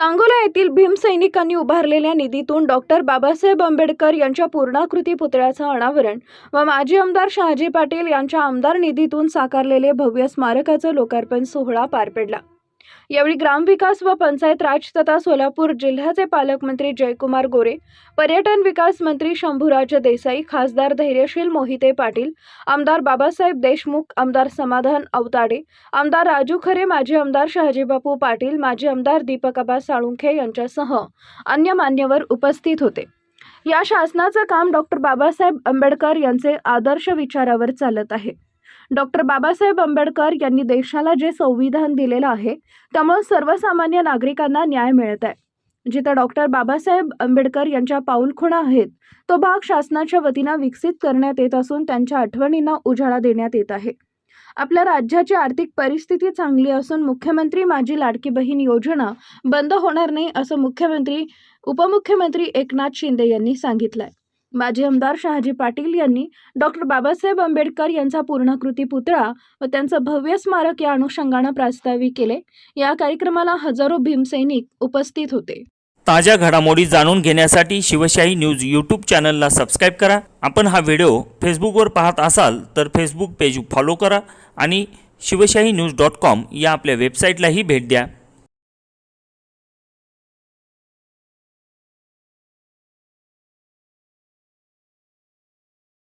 सांगोला येथील भीमसैनिकांनी उभारलेल्या निधीतून डॉक्टर बाबासाहेब आंबेडकर यांच्या पूर्णाकृती पुतळ्याचं अनावरण व माजी आमदार शहाजी पाटील यांच्या आमदार निधीतून साकारलेले भव्य स्मारकाचं लोकार्पण सोहळा पार पडला. यावेळी ग्रामविकास व पंचायत राज तथा सोलापूर जिल्ह्याचे पालकमंत्री जयकुमार गोरे पर्यटन विकास मंत्री शंभूराज देसाई खासदार धैर्यशील मोहिते पाटील आमदार बाबासाहेब देशमुख आमदार समाधान अवताडे आमदार राजू खरे माजी आमदार शहाजीबापू पाटील माजी आमदार दीपकाबा साळुंखे यांच्यासह अन्य मान्यवर उपस्थित होते. या शासनाचं काम डॉक्टर बाबासाहेब आंबेडकर यांचे आदर्श विचारावर चालत आहे. डॉक्टर बाबासाहेब आंबेडकर यांनी देशाला जे संविधान दिलेलं आहे त्यामुळे सर्वसामान्य नागरिकांना न्याय मिळत आहे. जिथं डॉक्टर बाबासाहेब आंबेडकर यांच्या पाऊलखुणा आहेत तो भाग शासनाच्या वतीनं विकसित करण्यात येत असून त्यांच्या आठवणींना उजाळा देण्यात येत आहे. आपल्या राज्याची आर्थिक परिस्थिती चांगली असून मुख्यमंत्री माझी लाडकी बहीण योजना बंद होणार नाही असं मुख्यमंत्री उपमुख्यमंत्री एकनाथ शिंदे यांनी सांगितलंय. माजी आमदार शहाजी पाटील यांनी डॉक्टर बाबासाहेब आंबेडकर यांचा पूर्णाकृती पुतळा व त्यांचं भव्य स्मारक या अनुषंगानं प्रास्ताविक केले. या कार्यक्रमाला हजारो भीमसैनिक उपस्थित होते. ताज्या घडामोडी जाणून घेण्यासाठी शिवशाही न्यूज यूट्यूब चॅनलला सबस्क्राईब करा. आपण हा व्हिडिओ फेसबुकवर पाहत असाल तर फेसबुक पेज फॉलो करा आणि शिवशाही न्यूज डॉट कॉम या आपल्या वेबसाईटलाही भेट द्या.